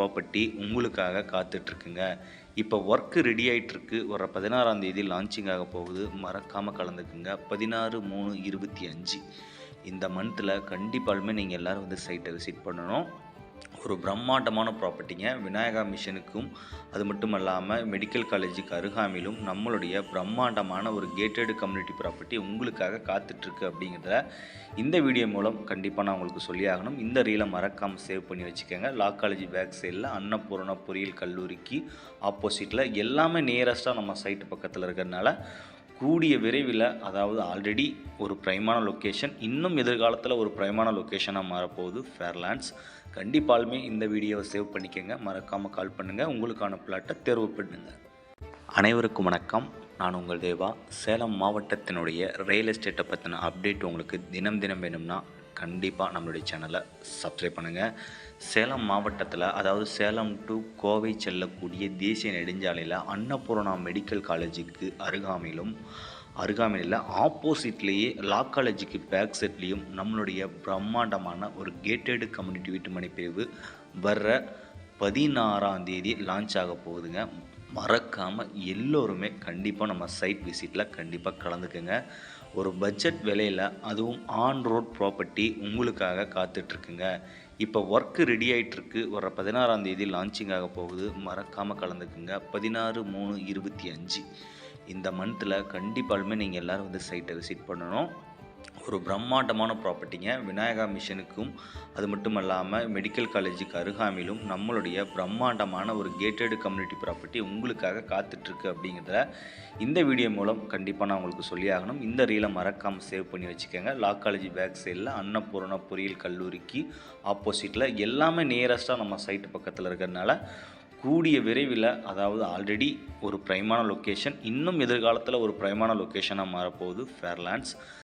Property உங்களுக்காக காத்துட்ருக்குங்க. இப்போ work ready ஆகிட்டுருக்கு வர பதினாறாம் தேதி லான்ச்சிங் ஆக போகுது. மறக்காமல் கலந்துக்குங்க. பதினாறு மூணு இருபத்தி அஞ்சு. இந்த மந்தில் கண்டிப்பாலுமே நீங்கள் எல்லோரும் வந்து சைட்டை விசிட் பண்ணணும். ஒரு பிரம்மாண்டமான ப்ராப்பர்ட்டிங்க விநாயகா மிஷனுக்கும் அது மட்டும் இல்லாமல் மெடிக்கல் காலேஜுக்கு அருகாமையிலும் நம்மளுடைய பிரம்மாண்டமான ஒரு கேட்டடு கம்யூனிட்டி ப்ராப்பர்ட்டி உங்களுக்காக காத்துட்ருக்கு அப்படிங்கிறத இந்த வீடியோ மூலம் கண்டிப்பாக நான் உங்களுக்கு சொல்லியாகணும். இந்த ரீலை மறக்காமல் சேவ் பண்ணி வச்சுக்கோங்க. லா காலேஜ் பேக் சைடில் அன்னபூர்ணா பொறியியல் கல்லூரிக்கு ஆப்போசிட்டில் எல்லாமே நியரஸ்ட்டாக நம்ம சைட்டு பக்கத்தில் இருக்கிறதுனால கூடிய விரைவில் அதாவது ஆல்ரெடி ஒரு ப்ரைமான லொக்கேஷன் இன்னும் எதிர்காலத்தில் ஒரு ப்ரைமான லொக்கேஷனாக மாறப்போகுது. ஃபேர்லேண்ட்ஸ் கண்டிப்பாலுமே இந்த வீடியோவை சேவ் பண்ணிக்கோங்க. மறக்காமல் கால் பண்ணுங்கள் உங்களுக்கான பிளாட்டை தேர்வு பண்ணுங்கள் அனைவருக்கும் வணக்கம். நான் உங்கள் தேவா. சேலம் மாவட்டத்தினுடைய ரியல் எஸ்டேட்டை பற்றின அப்டேட் உங்களுக்கு தினம் தினம் வேணும்னா கண்டிப்பாக நம்மளுடைய சேனலை சப்ஸ்கிரைப் பண்ணுங்கள் சேலம் மாவட்டத்தில் அதாவது சேலம் டு கோவை செல்லக்கூடிய தேசிய நெடுஞ்சாலையில் அன்னபூர்ணா மெடிக்கல் காலேஜுக்கு அருகாமையிலும் அருகாமையில் ஆப்போசிட்லேயே லா காலேஜுக்கு பேக் செட்லேயும் நம்மளுடைய பிரம்மாண்டமான ஒரு கேட்டடு கம்யூனிட்டி வீட்டுமனை பிரிவு வர்ற பதினாறாம் தேதி லான்ச் ஆக போகுதுங்க. மறக்காமல் எல்லோருமே கண்டிப்பாக நம்ம சைட் விசிட்டில் கண்டிப்பாக கலந்துக்குங்க. ஒரு பட்ஜெட் விலையில் அதுவும் ஆன் ரோட் ப்ராப்பர்ட்டி உங்களுக்காக காத்துட்ருக்குங்க. இப்போ ஒர்க்கு ரெடி ஆகிட்டுருக்கு வர பதினாறாம் தேதி லான்ச்சிங் ஆக போகுது. மறக்காமல் கலந்துக்குங்க. பதினாறு மூணு இருபத்தி அஞ்சு. இந்த மந்தில் கண்டிப்பாலுமே நீங்கள் எல்லோரும் வந்து சைட்டை விசிட் பண்ணணும். ஒரு பிரம்மாண்டமான ப்ராப்பர்ட்டிங்க விநாயகா மிஷனுக்கும் அது மட்டும் இல்லாமல் மெடிக்கல் காலேஜுக்கு அருகாமையிலும் நம்மளுடைய பிரம்மாண்டமான ஒரு கேட்டடு கம்யூனிட்டி ப்ராப்பர்ட்டி உங்களுக்காக காத்துட்ருக்கு அப்படிங்கிறத இந்த வீடியோ மூலம் கண்டிப்பாக நான் உங்களுக்கு சொல்லி ஆகணும். இந்த ரீலை மறக்காமல் சேவ் பண்ணி வச்சுக்கோங்க. லா காலேஜ் பேக் சைடில் அன்னபூர்ணா பொறியியல் கல்லூரிக்கு ஆப்போசிட்டில் எல்லாமே நியரஸ்ட்டாக நம்ம சைட்டு பக்கத்தில் இருக்கிறதுனால கூடிய விரைவில் அதாவது ஆல்ரெடி ஒரு ப்ரைமான லொக்கேஷன் இன்னும் எதிர்காலத்தில் ஒரு பிரைமான லொக்கேஷனாக மாறப்போகுது. ஃபேர்லேண்ட்ஸ்